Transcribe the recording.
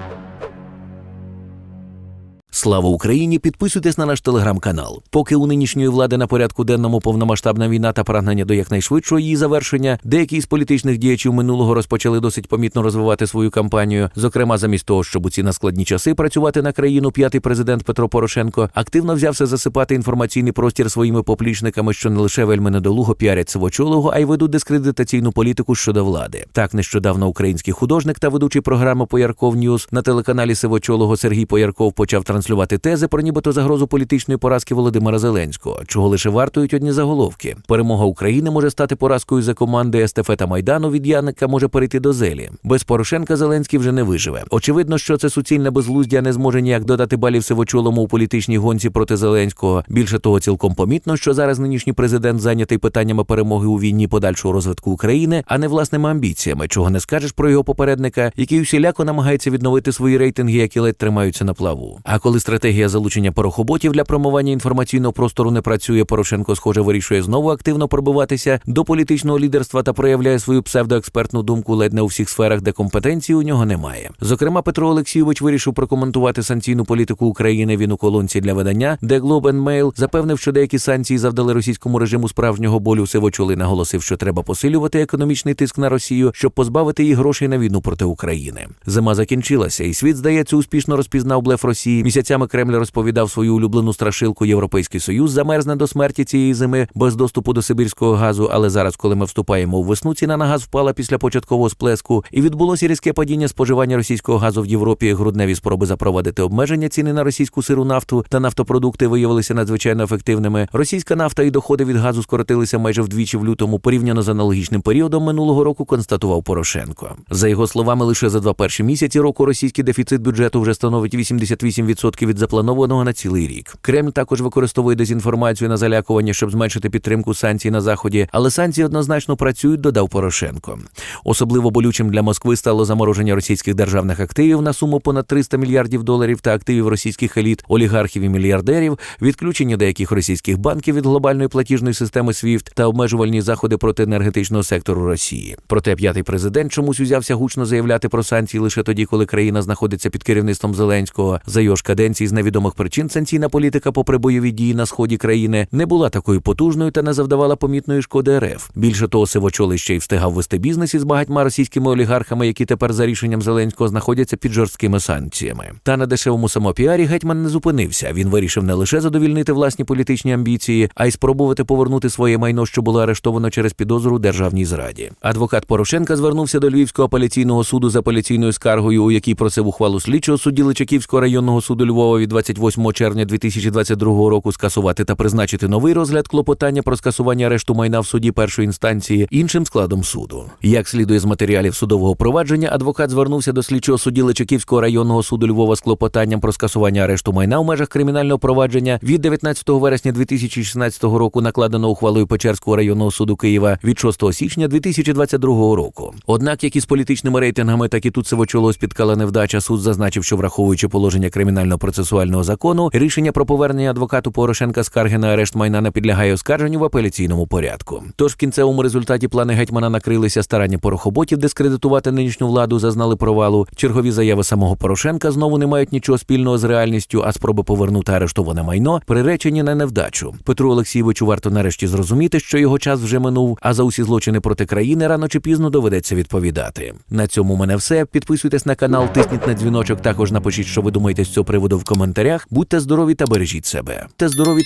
Thank you. Слава Україні! Підписуйтесь на наш телеграм-канал. Поки у нинішньої влади на порядку денному повномасштабна війна та прагнення до якнайшвидшого її завершення, деякі з політичних діячів минулого розпочали досить помітно розвивати свою кампанію. Зокрема, замість того, щоб у ці наскладні часи працювати на країну, п'ятий президент Петро Порошенко активно взявся засипати інформаційний простір своїми поплічниками, що не лише вельми недолуго піарять сивочолого, а й ведуть дискредитаційну політику щодо влади. Так нещодавно український художник та ведучий програми Поярков Ньюз на телеканалі Сивочолого Сергій Поярков почав транслювати тези про нібито загрозу політичної поразки Володимира Зеленського, чого лише вартують одні заголовки. Перемога України може стати поразкою за команди естафета Майдану від Яника може перейти до зелі. Без Порошенка Зеленський вже не виживе. Очевидно, що це суцільне безглуздя не зможе ніяк додати балів сивочолому у політичній гонці проти Зеленського. Більше того, цілком помітно, що зараз нинішній президент зайнятий питаннями перемоги у війні подальшого розвитку України, а не власними амбіціями, чого не скажеш про його попередника, який усіляко намагається відновити свої рейтинги, які ледь тримаються на плаву. А коли стратегія залучення порохоботів для промивання інформаційного простору не працює, Порошенко, схоже, вирішує знову активно пробиватися до політичного лідерства та проявляє свою псевдоекспертну думку ледь не у всіх сферах, де компетенції у нього немає. Зокрема, Петро Олексійович вирішив прокоментувати санкційну політику України. Він у колонці для видання The Globe and Mail запевнив, що деякі санкції завдали російському режиму справжнього болю. Сивочоли наголосив, що треба посилювати економічний тиск на Росію, щоб позбавити її грошей на війну проти України. Зима закінчилася, і світ, здається, успішно розпізнав блеф Росії. Місяцями Кремль розповідав свою улюблену страшилку Європейський Союз замерзне до смерті цієї зими без доступу до сибірського газу. Але зараз, коли ми вступаємо у весну, ціна на газ впала після початкового сплеску, і відбулося різке падіння споживання російського газу в Європі. Грудневі спроби запровадити обмеження ціни на російську сиру нафту та нафтопродукти виявилися надзвичайно ефективними. Російська нафта і доходи від газу скоротилися майже вдвічі в лютому, порівняно з аналогічним періодом минулого року. Констатував Порошенко. За його словами, лише за два перші місяці року російський дефіцит бюджету вже становить 88% від запланованого на цілий рік. Кремль також використовує дезінформацію на залякування, щоб зменшити підтримку санкцій на заході, але санкції однозначно працюють, додав Порошенко. Особливо болючим для Москви стало замороження російських державних активів на суму понад 300 мільярдів доларів та активів російських еліт, олігархів і мільярдерів, відключення деяких російських банків від глобальної платіжної системи SWIFT та обмежувальні заходи проти енергетичного сектору Росії. Проте п'ятий президент чомусь узявся гучно заявляти про санкції лише тоді, коли країна знаходиться під керівництвом Зеленського. За його ж каденції з невідомих причин санкційна політика, попри бойові дії на сході країни, не була такою потужною та не завдавала помітної шкоди РФ. Більше того, Сивочолий ще й встигав вести бізнес із багатьма російськими олігархами, які тепер за рішенням Зеленського знаходяться під жорсткими санкціями. Та на дешевому самопіарі гетьман не зупинився. Він вирішив не лише задовільнити власні політичні амбіції, а й спробувати повернути своє майно, що було арештовано через підозру державній зраді. Адвокат Порошенка звернувся до Львівського апеляційного суду з апеляційною скаргою, у якій просив ухвалу слідчого судді Личаківського районного суду Львова від 28 червня 2022 року скасувати та призначити новий розгляд клопотання про скасування арешту майна в суді першої інстанції іншим складом суду. Як слідує з матеріалів судового провадження, адвокат звернувся до слідчого судді Личаківського районного суду Львова з клопотанням про скасування арешту майна в межах кримінального провадження від 19 вересня 2016 року, накладено ухвалою Печерського районного суду Києва від 6 січня 2022 року. Однак, як і з політичними рейтингами, так і тут сивочоло спіткала невдача. Суд зазначив, що враховуючи положення кримінального процесуального закону, рішення про повернення адвокату Порошенка скарги на арешт майна не підлягає оскарженню в апеляційному порядку. Тож в кінцевому результаті плани гетьмана накрилися старання порохоботів дискредитувати нинішню владу, зазнали провалу. Чергові заяви самого Порошенка знову не мають нічого спільного з реальністю, а спроби повернути арештоване майно приречені на невдачу. Петру Олексійовичу варто нарешті зрозуміти, що його час вже минув, а за усі злочини проти країни рано чи пізно доведеться відповідати. На цьому мене все. Підписуйтесь на канал, тисніть на дзвіночок. Також напишіть, що ви думаєте з цього приводу в коментарях. Будьте здорові та бережіть себе. Та здорові.